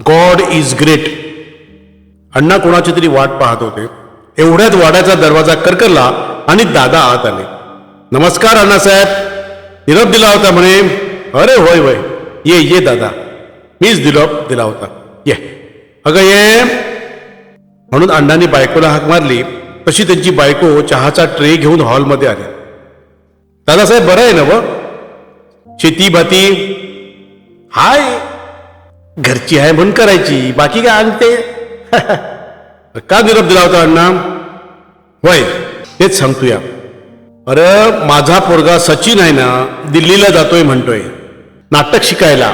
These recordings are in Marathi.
गॉड इज ग्रेट अण्णा कोणाची तरी वाट पाहत होते. एवढ्यात वाड्याचा दरवाजा करकरला आणि दादा आत आले. नमस्कार अण्णासाहेब निरोप दिला होता म्हणे. अरे होय होय. ये ये दादा. मीच दिलप दिला होता. ये. अगं ये. म्हणून अण्णांनी बायकोला हाक मारली. तशी त्यांची बायको चहाचा ट्रे घेऊन हॉलमध्ये आली. दादासाहेब बरं आहे ना व? शेती भाती हाय. घरची आहे म्हणून करायची. बाकी काय आणते का निरोप दिला होता अण्णा? होय तेच सांगतोया. अरे माझा पोरगा सचिन आहे ना दिल्लीला जातोय म्हणतोय. नाटक शिकायला.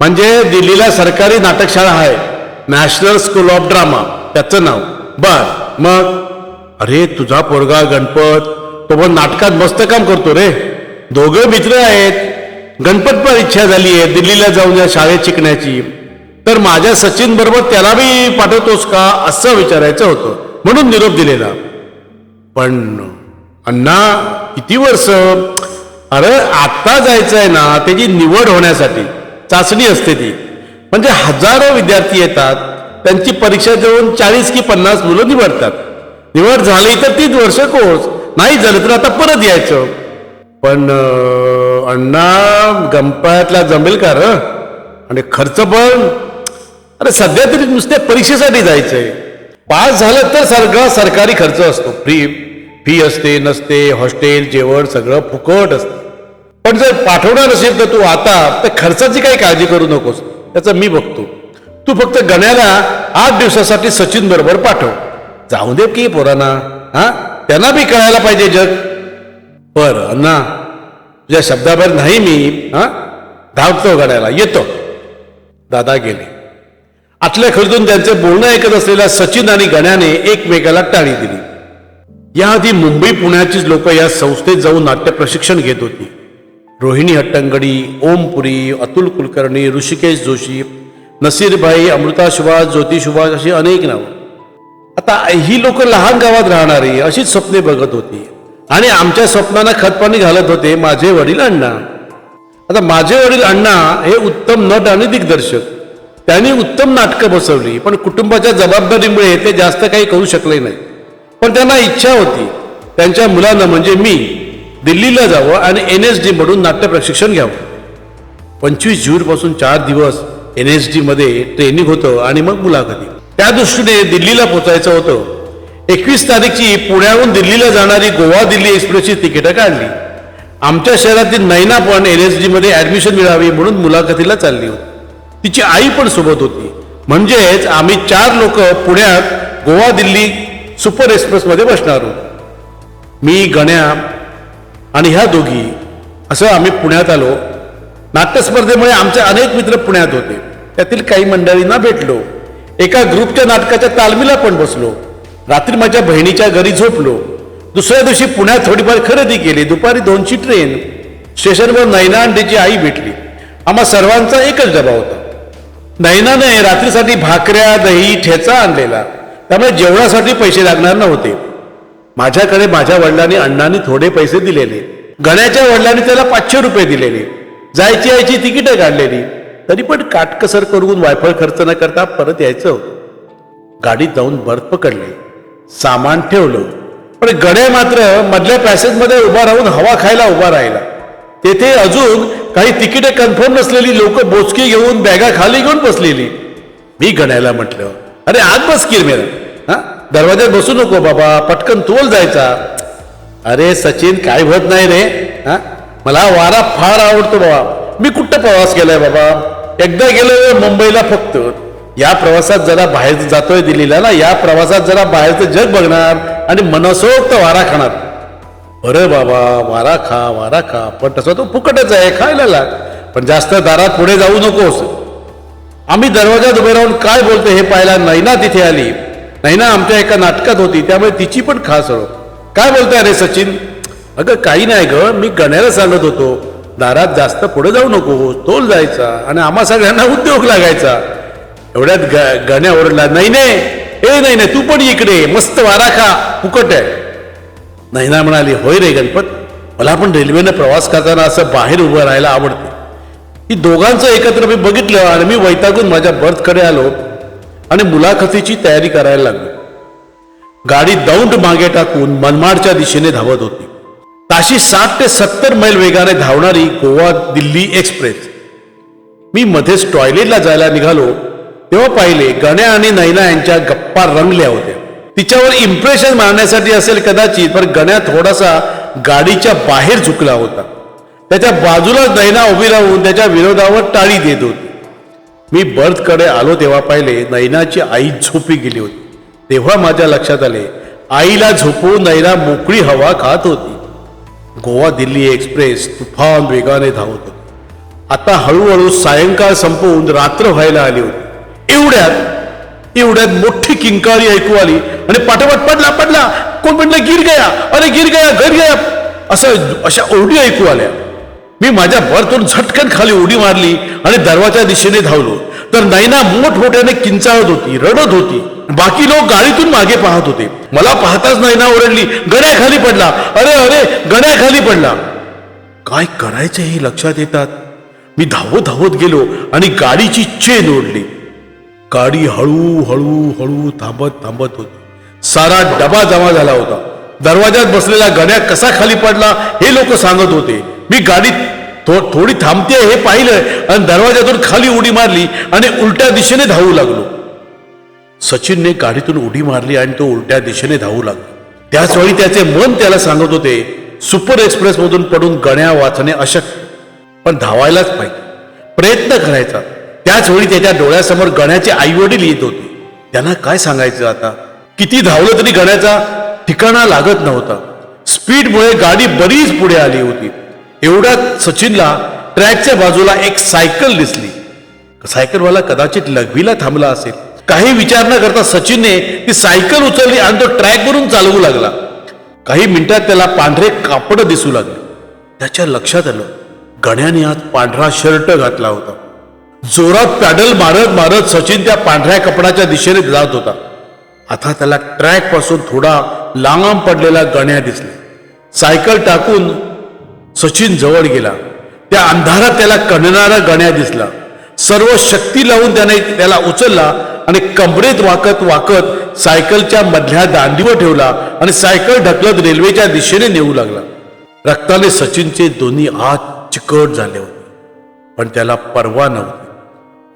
म्हणजे दिल्लीला सरकारी नाटकशाळा आहे. नॅशनल स्कूल ऑफ ड्रामा त्याचं नाव. बर मग? अरे तुझा पोरगा गणपत तो पण नाटकात मस्त काम करतो रे. दोघं मित्र आहेत. गणपत पण इच्छा झाली आहे दिल्लीला जाऊन या शाळेत शिकण्याची. तर माझ्या सचिन बरोबर त्याला बी पाठवतोस का? असं विचारायचं होतं. म्हणून निरोप दिलेला. पण अण्णा किती वर्ष? अरे आत्ता जायचं आहे ना त्याची निवड होण्यासाठी. चाचणी असते ती. म्हणजे हजारो विद्यार्थी येतात त्यांची परीक्षा देऊन चाळीस की पन्नास मुलं निवडतात. निवड झाली तर तीच वर्ष कोर्स. नाही झालं तर आता परत यायचं. पण अण्णा गंपायातला जमेल का र? आणि खर्च पण. अरे सध्या तरी नुसत्या परीक्षेसाठी जायचं आहे पास झालं तर सगळा सरकारी खर्च असतो. फ्री फी असते नसते हॉस्टेल जेवण सगळं फुकट असतं. पण जर पाठवणार असेल तर तू आता तर खर्चाची काही काळजी करू नकोस. त्याचं मी बघतो. तू फक्त गण्याला आठ दिवसासाठी सचिन बरोबर पाठव. जाऊ दे की पोरांना. हा? त्यांना बी कळायला पाहिजे जग. बर अण्णा. तुझ्या शब्दाभर नाही मी हा? धावतो गाड्याला. येतो. दादा गेले. आतल्या खर्चून त्यांचे बोलणं ऐकत असलेल्या सचिन आणि गण्याने एकमेकाला टाळी दिली. याआधी मुंबई पुण्याचीच लोक या संस्थेत जाऊन नाट्य प्रशिक्षण घेत होती. रोहिणी हट्टंगडी ओमपुरी अतुल कुलकर्णी ऋषिकेश जोशी नसीरभाई अमृता सुभाष ज्योती सुभाष अशी अनेक नावं. आता ही लोक लहान गावात राहणारी अशीच स्वप्ने बघत होती. आणि आमच्या स्वप्नांना खतपाणी घालत होते माझे वडील अण्णा. आता माझे वडील अण्णा हे उत्तम नट आणि दिग्दर्शक. त्यांनी उत्तम नाटकं बसवली पण कुटुंबाच्या जबाबदारीमुळे ते जास्त काही करू शकले नाही. पण त्यांना इच्छा होती त्यांच्या मुलांना म्हणजे मी दिल्लीला जावं आणि एन एस डीमधून नाट्य प्रशिक्षण घ्यावं. पंचवीस जूनपासून चार दिवस एन एस डीमध्ये ट्रेनिंग होतं आणि मग मुलाखती. त्या दृष्टीने दिल्लीला पोचायचं होतं. एकवीस तारीखची पुण्याहून दिल्लीला जाणारी गोवा दिल्ली एक्सप्रेसची तिकीटं काढली. आमच्या शहरातील नैना पण एन एस जीमध्ये ॲडमिशन मिळावी म्हणून मुलाखतीला चालली होती. तिची आई पण सोबत होती. म्हणजेच आम्ही चार लोक पुण्यात गोवा दिल्ली सुपर एक्सप्रेसमध्ये बसणार आहोत मी गण्या आणि ह्या दोघी असं आम्ही पुण्यात आलो. नाट्यस्पर्धेमुळे आमचे अनेक मित्र पुण्यात होते. त्यातील काही मंडळींना भेटलो. एका ग्रुपच्या नाटकाच्या तालमीला पण बसलो. रात्री माझ्या बहिणीच्या घरी झोपलो. दुसऱ्या दिवशी पुण्यात थोडीफार खरेदी केली. दुपारी दोनची ट्रेन स्टेशनवर नैना अंडेची आई भेटली. आम्हा सर्वांचा एकच डबा होता. नैनाने रात्रीसाठी भाकऱ्या दही ठेचा आणलेला. त्यामुळे जेवणासाठी पैसे लागणार नव्हते. माझ्याकडे माझ्या वडिलांनी अण्णांनी थोडे पैसे दिलेले. गण्याच्या वडिलांनी त्याला पाचशे रुपये दिलेले. जायची यायची तिकीटं काढलेली. तरी पण काटकसर करून वायफळ खर्च न करता परत यायचं गाडीत जाऊन बर्थ पकडले. सामान ठेवलं. पण गडे मात्र मधल्या पॅसेजमध्ये उभा राहून हवा खायला उभा राहिला. तेथे अजून काही तिकीटे कन्फर्म नसलेली लोक बोचकी घेऊन बॅगा खाली घेऊन बसलेली. मी गण्याला म्हटलं अरे आज बस किरमेर हा? दरवाज्यात बसू नको बाबा पटकन तोल जायचा. अरे सचिन काय होत नाही रे? हा? मला वारा फार आवडतो बाबा. मी कुठं प्रवास केलाय बाबा? एकदा गेलो मुंबईला फक्त. या प्रवासात जरा बाहेर जातोय दिल्लीला ना या प्रवासात जरा बाहेरचं जग बघणार आणि मनसोक्त वारा खाणार. अरे बाबा वारा खा वारा खा. पण तसं तो फुकटच आहे खायला. लाग पण जास्त दारात पुढे जाऊ नकोस. आम्ही दरवाजात उभे राहून काय बोलतो हे पाहायला नैना तिथे आली. नैना आमच्या एका नाटकात होती त्यामुळे तिची पण खास ओळख. काय बोलतोय अरे सचिन? अगं काही नाही ग मी गण्याला सांगत होतो. दारात जास्त पुढे जाऊ नको तोल जायचा आणि आम्हा सगळ्यांना उद्योग लागायचा. एवढ्यात ग- गाण्या ओरडला नाही नाही ए नाही नाही तू पण इकडे मस्त वारा खा फुकट आहे. नैना म्हणाली होय रे गणपत मला पण रेल्वेनं प्रवास करताना असं बाहेर उभं राहायला आवडते. ही दोघांचं एकत्र मी बघितलं आणि मी वैतागून माझ्या बर्थकडे आलो आणि मुलाखतीची तयारी करायला लागलो. गाडी दौंड मागे टाकून मनमाडच्या दिशेने धावत होती. ताशी साठ ते सत्तर मैल वेगाने धावणारी गोवा दिल्ली एक्सप्रेस. मी मध्येच टॉयलेटला जायला निघालो तेव्हा पाहिले गण्या आणि नैना यांच्या गप्पा रंगल्या होत्या. तिच्यावर इम्प्रेशन मारण्यासाठी असेल कदाचित पण गण्या थोडासा गाडीच्या बाहेर झुकला होता. त्याच्या बाजूला नैना उभी राहून त्याच्या विरोधावर टाळी देत होती. मी बर्थकडे आलो तेव्हा पाहिले नैनाची आई झोपी गेली होती. तेव्हा माझ्या लक्षात आले आईला झोपवून नैना मोकळी हवा खात होती. गोवा दिल्ली एक्सप्रेस तुफान वेगाने धावत होती. आता हळूहळू सायंकाळ संपवून रात्र व्हायला आली होती. एवढ्यात एवढ्यात मोठी किंकाळी ऐकू आली आणि पाठोपाठ पडला पडला. कोण म्हटलं गिर गया. अरे गिर गया घर गया. असं अशा ओरडी ऐकू आल्या. मी माझ्या भरतून झटकन खाली उडी मारली आणि दरवाजा दिशेने धावलो. तर नैना मोठमोठ्याने किंचाळत होती रडत होती. बाकी लोक गाडीतून मागे पाहत होते. मला पाहताच नैना ओरडली गण्या खाली पडला. अरे अरे गण्या खाली पडला. काय करायचे हे? लक्षात येतात. मी धावत धावत गेलो आणि गाडीची चेन ओढली. गाडी हळू हळू हळू थांबत थांबत होती. सारा डबा जमा झाला होता. दरवाजात बसलेला गण्या कसा खाली पडला हे लोक सांगत होते. मी गाडीत थो थोडी थांबते हे पाहिलं आणि दरवाजातून खाली उडी मारली आणि उलट्या दिशेने धावू लागलो. सचिनने गाडीतून उडी मारली आणि तो उलट्या दिशेने धावू लागला. त्याच वेळी त्याचे मन त्याला सांगत होते सुपर एक्सप्रेस मधून पडून गण्या वाचणे अशक्य. पण धावायलाच पाहिजे. प्रयत्न करायचा. त्याच वेळी त्याच्या डोळ्यासमोर गण्याचे आईवडील येत होते. त्यांना काय सांगायचं आता? किती धावलं तरी गण्याचा ठिकाणा लागत नव्हता. स्पीडमुळे गाडी बरीच पुढे आली होती. एवढ्यात सचिनला ट्रॅकच्या बाजूला एक सायकल दिसली. सायकलवाला कदाचित लघवीला थांबला असेल. काही विचार न करता सचिनने ती सायकल उचलली आणि तो ट्रॅकवरून चालवू लागला. काही मिनिटात त्याला पांढरे कापड दिसू लागले. त्याच्या लक्षात आलं. गण्याने आज पांढरा शर्ट घातला होता. जोरात पॅडल मारत मारत सचिन त्या पांढऱ्या कपडाच्या दिशेने जात होता. आता त्याला ट्रॅकपासून थोडा लांब पडलेला गण्या दिसला. सायकल टाकून सचिन जवळ गेला. त्या अंधारात त्याला कणणारा गण्या दिसला. सर्व शक्ती लावून त्याने त्याला उचलला आणि कमरेत वाकत वाकत सायकलच्या मधल्या दांडीवर ठेवला आणि सायकल ढकलत रेल्वेच्या दिशेने नेऊ लागला. रक्ताने सचिनचे दोन्ही हात चिकट झाले होते. पण त्याला परवा नव्हती.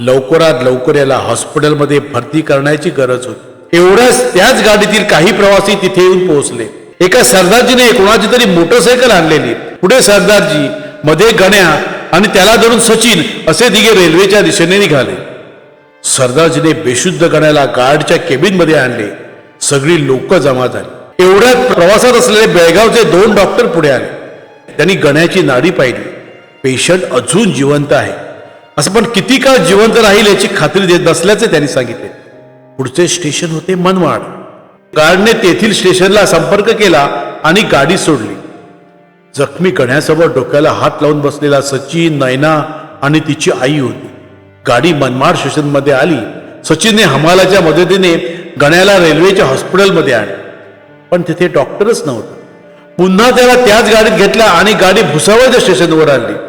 लवकरात लवकर याला हॉस्पिटलमध्ये भरती करण्याची गरज होती. एवढ्याच त्याच गाडीतील काही प्रवासी तिथे येऊन पोहोचले. एका सरदारजीने कोणाची तरी मोटरसायकल आणलेली. पुढे सरदारजी मध्ये गण्या आणि त्याला धरून सचिन असे दिघे रेल्वेच्या दिशेने निघाले. सरदारजीने बेशुद्ध गण्याला गार्डच्या केबिनमध्ये आणले. सगळी लोक जमा झाली. एवढ्यात प्रवासात असलेले बेळगावचे दोन डॉक्टर पुढे आले. त्यांनी गण्याची नाडी पाहिली. पेशंट अजून जिवंत आहे. असं पण किती काळ जिवंत राहील याची खात्री देत नसल्याचे त्यांनी सांगितले. पुढचे स्टेशन होते मनमाड. गार्डने तेथील स्टेशनला संपर्क केला आणि गाडी सोडली. जखमी गण्यासमोर डोक्याला हात लावून बसलेला सचिन नैना आणि तिची आई होती. गाडी मनमाड स्टेशनमध्ये आली. सचिनने हमालाच्या मदतीने गण्याला रेल्वेच्या हॉस्पिटलमध्ये आणले. पण तिथे डॉक्टरच नव्हता. पुन्हा त्याला त्याच गाडीत घेतला आणि गाडी भुसावळच्या स्टेशनवर आणली.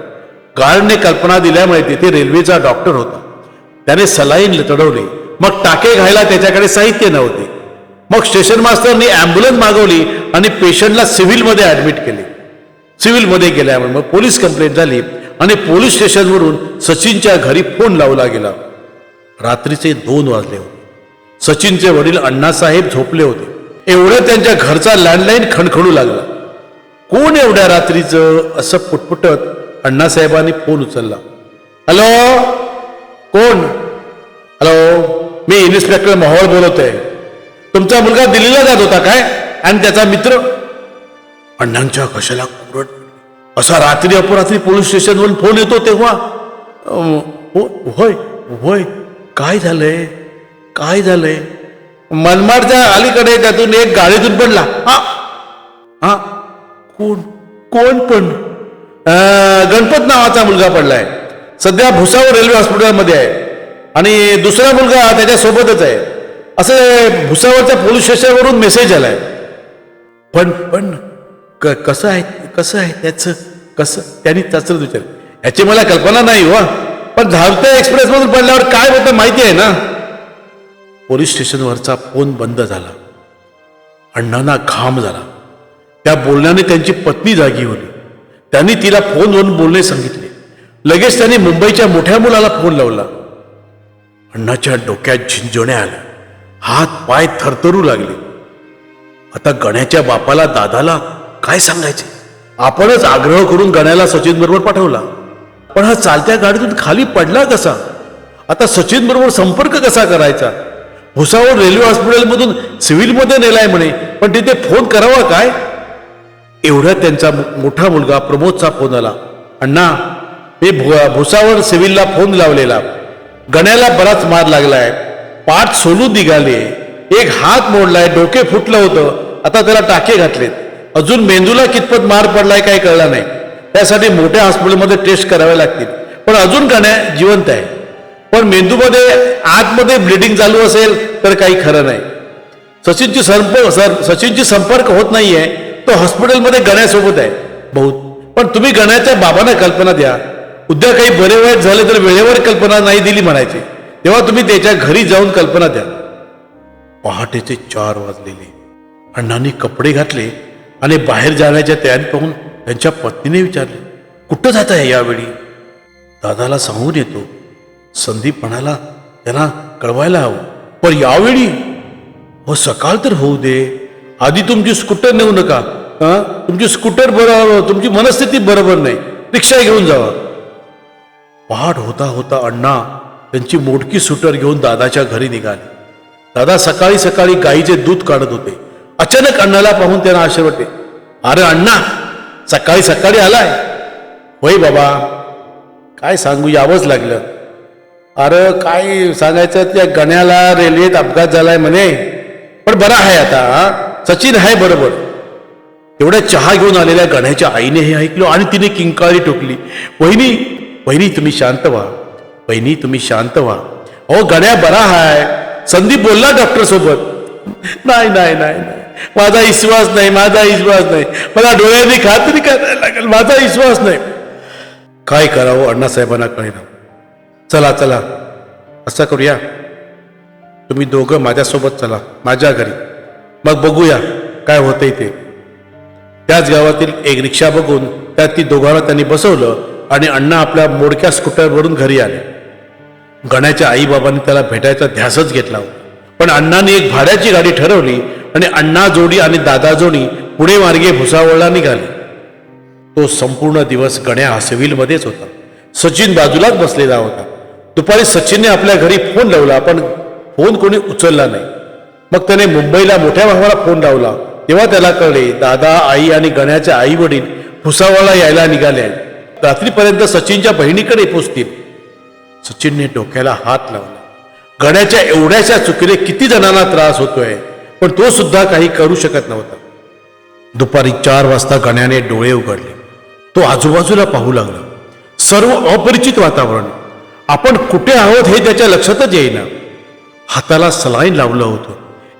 गार्डने कल्पना दिल्यामुळे तिथे रेल्वेचा डॉक्टर होता. त्याने सलाईन चढवले मग टाके घायला त्याच्याकडे साहित्य नव्हते. मग स्टेशन मास्टरनी ॲम्ब्युलन्स मागवली आणि पेशंटला सिव्हिलमध्ये ऍडमिट केले. सिव्हिलमध्ये गेल्यामुळे मग पोलीस कंप्लेंट झाली आणि पोलीस स्टेशनवरून सचिनच्या घरी फोन लावला गेला. रात्रीचे दोन वाजले होते. सचिनचे वडील अण्णासाहेब झोपले होते. एवढं त्यांच्या घरचा लँडलाईन खणखणू लागला. कोण एवढ्या रात्रीचं असं पुटपुटत अण्णासाहेबांनी फोन उचलला. हॅलो कोण? हॅलो मी इन्स्पेक्टर मोहोळ आहे तुमचा मुलगा दिल्लीला जात होता काय? आणि त्याचा मित्र? अण्णांच्या कशाला कुरट? असा रात्री अपरात्री पोलीस स्टेशनवरून फोन येतो तेव्हा. हो- होय होय. काय झालंय? काय झालंय? मनमाडच्या अलीकडे त्यातून एक गाडीतून पडला. हा हा. कोण कोण पण? गणपत नावाचा मुलगा पडलाय. सध्या भुसावळ रेल्वे हॉस्पिटलमध्ये आहे. आणि दुसरा मुलगा त्याच्यासोबतच आहे. असं भुसावळच्या पोलीस स्टेशनवरून मेसेज आलाय. पण पण क कसं आहे कसं आहे त्याचं कसं त्यांनी त्याचं विचार याची मला कल्पना नाही हो. पण धावत्या एक्सप्रेसमधून पडल्यावर काय होतं माहिती आहे ना? पोलीस स्टेशनवरचा फोन बंद झाला. अण्णांना घाम झाला. त्या बोलण्याने त्यांची पत्नी जागी होली त्यांनी तिला फोनवरून बोलणे सांगितले. लगेच त्यांनी मुंबईच्या मोठ्या मुलाला फोन लावला. अण्णाच्या डोक्यात झिंजोण्या आल्या हात पाय थरथरू लागले. आता गण्याच्या बापाला दादाला काय सांगायचे? आपणच आग्रह करून गण्याला सचिन बरोबर पाठवला. पण हा चालत्या गाडीतून खाली पडला कसा? आता सचिन बरोबर संपर्क कसा करायचा? भुसावळ रेल्वे हॉस्पिटलमधून सिव्हिलमध्ये नेलाय म्हणे पण तिथे फोन करावा काय? एवढा त्यांचा मोठा मुलगा प्रमोदचा फोन आला. अण्णा मी भु- भुसावळ सिव्हिलला फोन लावलेला. गण्याला बराच मार लागलाय. पाठ सोलून निघाले एक हात मोडलाय डोके फुटलं होतं. आता त्याला टाके घातलेत. अजून मेंदूला कितपत मार पडलाय काय कळला नाही. त्यासाठी मोठ्या हॉस्पिटलमध्ये टेस्ट करावे लागतील. पण अजून गण्या जिवंत आहे. पण मेंदूमध्ये आतमध्ये ब्लिडिंग चालू असेल तर काही खरं नाही. सचिनची संपर्क सर सचिनची संपर्क होत नाहीये. तो हॉस्पिटलमध्ये गण्यासोबत आहे बहुत. पण तुम्ही गण्याच्या बाबांना कल्पना द्या. उद्या काही बरे वाईट झाले तर वेळेवर कल्पना नाही दिली म्हणायची. तेव्हा तुम्ही त्याच्या घरी जाऊन कल्पना द्या. पहाटेचे चार वाजलेले. अण्णांनी कपडे घातले आणि बाहेर जाण्याच्या तयारी पाहून त्यांच्या पत्नीने विचारले कुठं जात आहे यावेळी? दादाला सांगून येतो. संदीप म्हणाला त्यांना कळवायला हवं. पण यावेळी? हो सकाळ तर होऊ दे. आधी तुमची स्कूटर नेऊ नका. तुमची स्कूटर बरोबर तुमची मनस्थिती बरोबर नाही. रिक्षा घेऊन जावा. पहाट होता होता अण्णा त्यांची मोडकी सुटर घेऊन दादाच्या घरी निघाले. दादा सकाळी सकाळी गाईचे दूध काढत होते. अचानक अण्णाला पाहून त्यांना आश्चर्य अरे अण्णा सकाळी सकाळी आलाय. होय बाबा. काय सांगू यावंच लागलं. अरे काय सांगायचं त्या गण्याला रेल्वेत अपघात झालाय म्हणे. पण बरा आहे आता सचिन आहे बरोबर. एवढ्या चहा घेऊन आलेल्या गण्याच्या आईने हे ऐकलं आणि तिने किंकाळी टोकली. वहिनी वहिनी तुम्ही शांत व्हा. वहिनी तुम्ही शांत व्हा. अहो गण्या बरा हाय. संदीप बोलला डॉक्टर सोबत. नाही नाही नाही नाही. माझा विश्वास नाही माझा विश्वास नाही. मला डोळ्यांनी खात्री करायला लागेल. माझा विश्वास नाही. काय करावं? अण्णासाहेबांना कळेना. चला चला. असं करूया. तुम्ही दोघं माझ्यासोबत चला. माझ्या घरी. मग बघूया काय होतंय ते. त्याच गावातील एक रिक्षा बघून त्यात ती दोघांना त्यांनी बसवलं आणि अण्णा आपल्या मोडक्या स्कूटरवरून घरी आले. गण्याच्या आईबाबांनी त्याला भेटायचा ध्यासच घेतला पण अण्णांनी एक भाड्याची गाडी ठरवली आणि अण्णा जोडी आणि दादा जोडी पुणे मार्गे भुसावळला निघाले. तो संपूर्ण दिवस गण्या हा होता. सचिन बाजूलाच बसलेला होता. दुपारी सचिनने आपल्या घरी फोन लावला पण फोन कोणी उचलला नाही. मग त्याने मुंबईला मोठ्या भावाला फोन लावला. तेव्हा त्याला कळले दादा आई आणि गण्याचे आई वडील भुसावळला यायला निघाले आहेत. रात्रीपर्यंत सचिनच्या बहिणीकडे पोचतील. सचिनने डोक्याला हात लावला. गण्याच्या एवढ्याशा चुकीने किती जणांना त्रास होतोय पण तो सुद्धा काही करू शकत नव्हता. दुपारी चार वाजता गण्याने डोळे उघडले. तो आजूबाजूला पाहू लागला. सर्व अपरिचित वातावरण. आपण कुठे आहोत हे त्याच्या लक्षातच येईना. हाताला सलाईन लावलं होतं.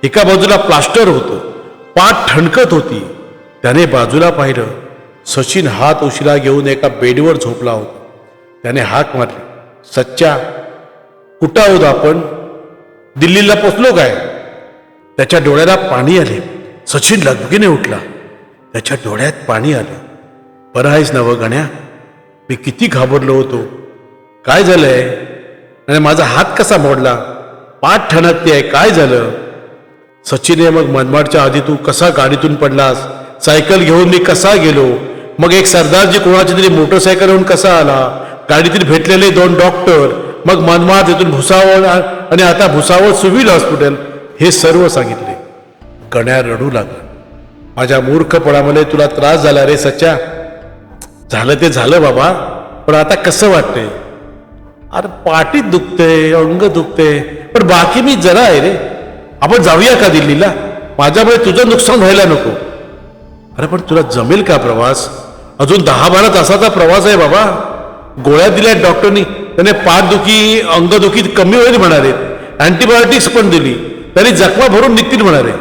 एका बाजूला प्लास्टर होतं. पाठ ठणकत होती. त्याने बाजूला पाहिलं. सचिन हात उशिरा घेऊन एका बेडवर झोपला होता. त्याने हाक मारली. सच्चा कुठं आहोत आपण? दिल्लीला पोचलो काय? त्याच्या डोळ्याला पाणी आले. सचिन लगबगीने उठला. त्याच्या डोळ्यात पाणी आलं. बरं आहेस ना गण्या. मी किती घाबरलो होतो. काय झालंय? आणि माझा हात कसा मोडला? पाठ ठणकते आहे काय झालं? सचिनने मग मनमाडच्या आधी तू कसा गाडीतून पडलास? सायकल घेऊन मी कसा गेलो? मग एक सरदारजी कोणाची तरी मोटरसायकलवरून कसा आला? गाडीतील भेटलेले दोन डॉक्टर मग मनमाड तिथून भुसावळ आणि आता भुसावळ सिव्हिल हॉस्पिटल हे सर्व सांगितले. गण्या रडू लागला माझ्या मूर्खपणामध्ये तुला त्रास झाला रे सच्चा. झालं ते झालं बाबा पण आता कसं वाटतंय? अरे पाठीत दुखते अंग दुखते पण बाकी मी जरा आहे रे. आपण जाऊया का दिल्लीला? माझ्यामुळे तुझं नुकसान व्हायला नको. अरे पण तुला जमेल का प्रवास? अजून दहा बारा तासाचा प्रवास आहे बाबा. गोळ्या दिल्या डॉक्टरनी. त्याने पाठदुखी अंगदुखी कमी होईल म्हणाले. अँटीबायोटिक्स पण दिली. तरी जखमा भरून निघतील म्हणाले.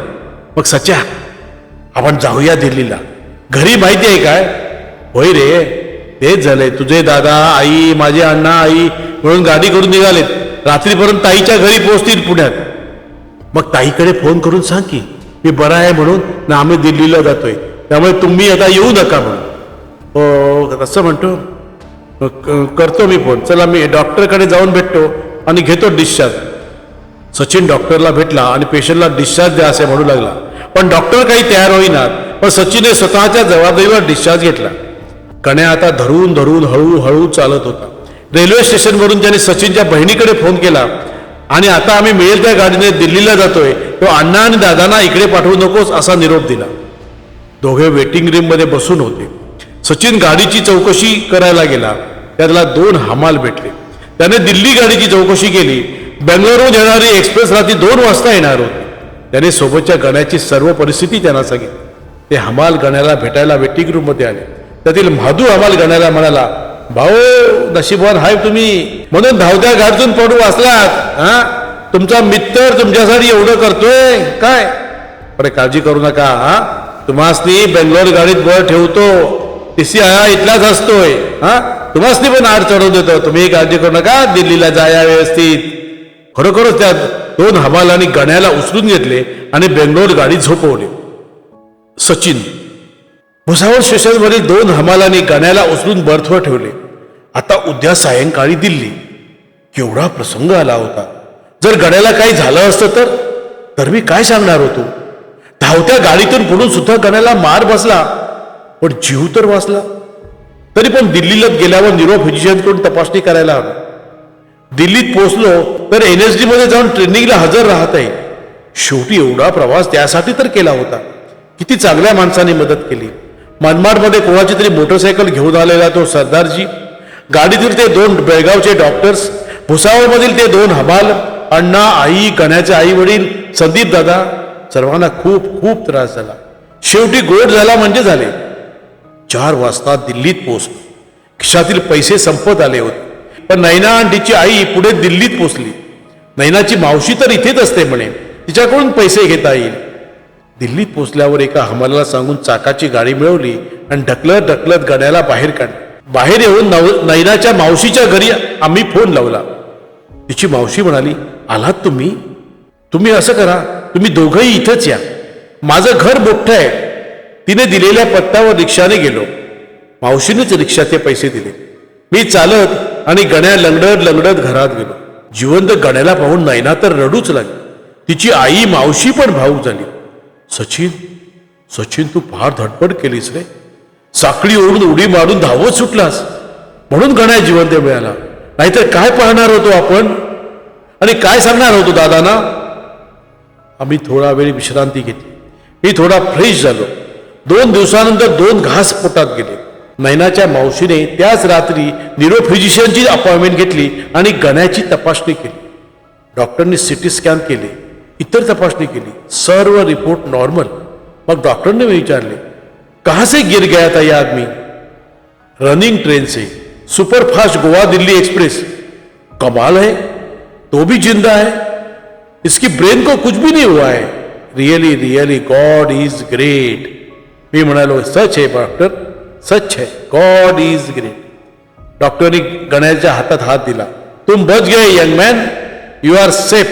मग सच्या आपण जाऊया दिल्लीला. घरी माहिती आहे काय? होय रे तेच झालंय. तुझे दादा आई माझे अण्णा आई म्हणून गाडी करून निघालेत. रात्रीपर्यंत ताईच्या घरी पोहोचतील पुण्यात. मग ताईकडे फोन करून सांग की मी बरा आहे म्हणून ना आम्ही दिल्लीला जातोय. त्यामुळे तुम्ही आता येऊ नका म्हणून. हो तसं म्हणतो. क- करतो मी फोन. चला मी डॉक्टरकडे जाऊन भेटतो आणि घेतो डिस्चार्ज सचिन डॉक्टरला भेटला आणि पेशंटला डिस्चार्ज द्या असे म्हणू लागला. पण डॉक्टर काही तयार होईनात. पण सचिनने स्वतःच्या जबाबदारीवर डिस्चार्ज घेतला. कण्या आता धरून धरून हळूहळू चालत होता. रेल्वे स्टेशनवरून त्याने सचिनच्या बहिणीकडे फोन केला आणि आता आम्ही मिळेल त्या गाडीने दिल्लीला जातोय. तो अण्णा आणि दादांना इकडे पाठवू नकोस असा निरोप दिला. दोघे वेटिंग रूममध्ये बसून होते. सचिन गाडीची चौकशी करायला गेला. त्याला दोन हमाल भेटले. त्याने दिल्ली गाडीची चौकशी केली. बेंगलोरहून येणारी एक्सप्रेस रात्री दोन वाजता येणार होती. त्याने सोबतच्या गण्याची सर्व परिस्थिती त्यांना सांगितली. ते हमाल गण्याला भेटायला वेटिंग रूममध्ये आले. त्यातील म्हादू हमाल गण्याला म्हणाला भाऊ नशीबवान हाय तुम्ही. म्हणून धावत्या गाडीतून पडू वाचलात हा? तुमचा मित्र तुमच्यासाठी एवढं करतोय. काय? अरे काळजी करू नका हा? तुम्हासनी बेंगलोर गाडीत बळ ठेवतो. टीसी आया इथलाच असतोय हा? तुम्हासनी पण आड चढवून देतो. तुम्ही काळजी करू नका दिल्लीला जाया व्यवस्थित. खरोखरच त्या दोन हमालांनी गण्याला उचलून घेतले आणि बेंगलोर गाडी झोपवली. सचिन. भुसावळ स्टेशनवरील दोन हमालांनी गण्याला उचलून बर्थवर ठेवले. आता उद्या सायंकाळी दिल्ली. केवढा प्रसंग आला होता. जर गण्याला काही झालं असतं तर? तर मी काय सांगणार होतो? धावत्या गाडीतून पडून सुद्धा गण्याला मार बसला. पण जीव तर वाचला. तरी पण दिल्लीला गेल्यावर निरोप फिजिशियनकडून तपासणी करायला हवी. दिल्लीत पोहोचलो तर एन एस डी मध्ये जाऊन ट्रेनिंगला हजर राहत आहे. शेवटी एवढा प्रवास त्यासाठी तर केला होता. किती चांगल्या माणसाने मदत केली. मनमाडमध्ये कोणाची तरी मोटरसायकल घेऊन आलेला तो सरदारजी. गाडीतील ते दोन बेळगावचे डॉक्टर्स भुसावळमधील ते दोन हमाल अण्णा आई कण्याचे आई वडील संदीप दादा सर्वांना खूप खूप त्रास झाला. शेवटी गोड झाला म्हणजे झाले. चार वाजता दिल्लीत पोहोचलो. खिशातील पैसे संपत आले होते. पण नैना आणि तिची आई पुढे दिल्लीत पोचली. नैनाची मावशी तर इथेच असते म्हणे. तिच्याकडून पैसे घेता येईल. दिल्लीत पोचल्यावर एका हमालाला सांगून चाकाची गाडी मिळवली आणि ढकलत ढकलत गड्याला बाहेर काढले. बाहेर येऊन नव नैनाच्या मावशीच्या घरी आम्ही फोन लावला. तिची मावशी म्हणाली आलात तुम्ही? तुम्ही असं करा तुम्ही दोघंही इथंच या. माझं घर मोठं आहे. तिने दिलेल्या पत्त्यावर रिक्षाने गेलो. मावशीनेच रिक्षाचे पैसे दिले. मी चालत आणि गण्या लंगडत लंगडत घरात गेलो. जिवंत गण्याला पाहून नैना तर रडूच लागली. तिची आई मावशी पण भाऊक झाली. सचिन सचिन तू फार धडपड केलीस रे. साखळी ओढून उडी मारून धावत सुटलास. म्हणून गणाय जिवंत मिळाला. नाहीतर काय पाहणार होतो आपण? आणि काय सांगणार होतो दादाना? आम्ही थोडा वेळ विश्रांती घेतली. मी थोडा फ्रेश झालो. दोन दिवसानंतर दोन घास पोटात गेले. नैनाच्या मावशीने त्याच रात्री न्यूरो फिजिशियनची अपॉइंटमेंट घेतली आणि गण्याची तपासणी केली. डॉक्टरनी सिटी स्कॅन केले. इतर तपासणी केली सर्व रिपोर्ट नॉर्मल। मग डॉक्टरने विचारले कहाँ से गिर गया था ये आदमी? रनिंग ट्रेन से। Super fast Goa Delhi express. कमाल है। तो भी ज़िंदा है। इसकी ब्रेन को कुछ भी नहीं हुआ है। Really really God is great मी म्हणालो सच है डॉक्टर। सच है। गॉड इज़ ग्रेट डॉक्टरनी गण्याच्या हातात हात दिला। तुम बच गए, young man. You are safe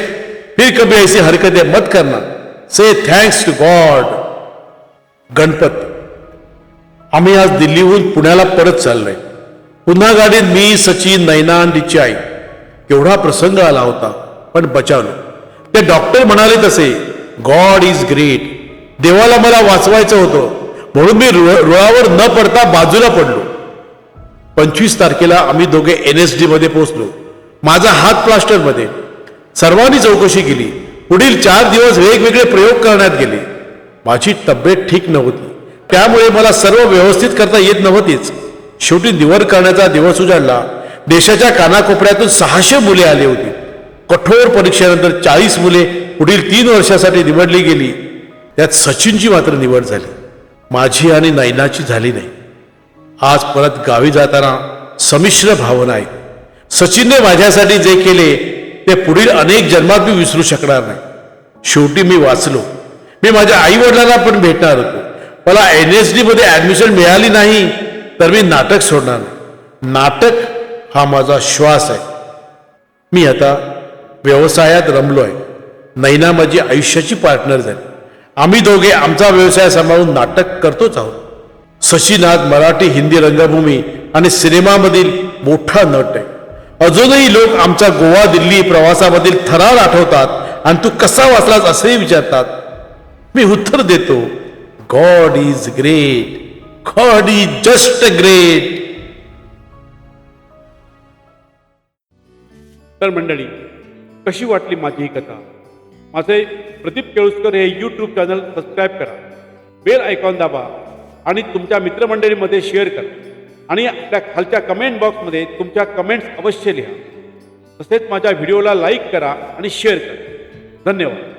फिर कभी ऐसी हरकतें मत करना। से थँक्स टू गॉड गणपत। आम्ही आज दिल्लीहून पुण्याला परत चाललोय. पुन्हा गाडीत मी सचिन नैना आणि तिची आई. एवढा प्रसंग आला होता पण बचावलो. ते डॉक्टर म्हणाले तसे गॉड इज ग्रेट देवाला मला वाचवायचं होतं. म्हणून मी रुळ- रुळावर न पडता बाजूला पडलो. पंचवीस तारखेला आम्ही दोघे एन एस डी मध्ये पोहोचलो. माझा हात प्लास्टरमध्ये. सर्वांनी चौकशी केली. पुढील चार दिवस वेगवेगळे प्रयोग करण्यात गेले. माझी तब्येत ठीक नव्हती. त्यामुळे मला सर्व व्यवस्थित करता येत नव्हतीच. शेवटी निवड करण्याचा दिवस उजाडला. देशाच्या कानाकोपऱ्यातून सहाशे मुले आली होती. कठोर परीक्षेनंतर चाळीस मुले पुढील तीन वर्षासाठी निवडली गेली. त्यात सचिनची मात्र निवड झाली. माझी आणि नैनाची झाली नाही. आज परत गावी जाताना संमिश्र भावना आहे सचिनने माझ्यासाठी जे केले ते पुढील अनेक जन्मात मी विसरू शकणार नाही. शेवटी मी वाचलो. मी माझ्या आई वडिलांना पण भेटणार होतो. मला एन एस डीमध्ये ॲडमिशन मिळाली नाही तर मी नाटक सोडणार नाही. नाटक हा माझा श्वास आहे. मी आता व्यवसायात रमलो आहे नैना माझी आयुष्याची पार्टनर झाली. आम्ही दोघे आमचा व्यवसाय सांभाळून नाटक करतोच आहोत. सचिन आज मराठी हिंदी रंगभूमी आणि सिनेमामधील मोठा नट आहे. अजूनही लोक आमच्या गोवा दिल्ली प्रवासामधील थरार आठवतात आणि तू कसा वाचलास असेही विचारतात. मी उत्तर देतो God is great God is just great तर मंडळी कशी वाटली माझी ही कथा? माझे प्रदीप केळुसकर हे यूट्यूब चॅनल सबस्क्राईब करा. बेल आयकॉन दाबा आणि तुमच्या मित्रमंडळीमध्ये शेअर करा. आणि त्या खालच्या कमेंट बॉक्समध्ये तुमच्या कमेंट्स अवश्य लिहा. तसेच माझ्या व्हिडिओला लाईक करा आणि शेअर करा. धन्यवाद.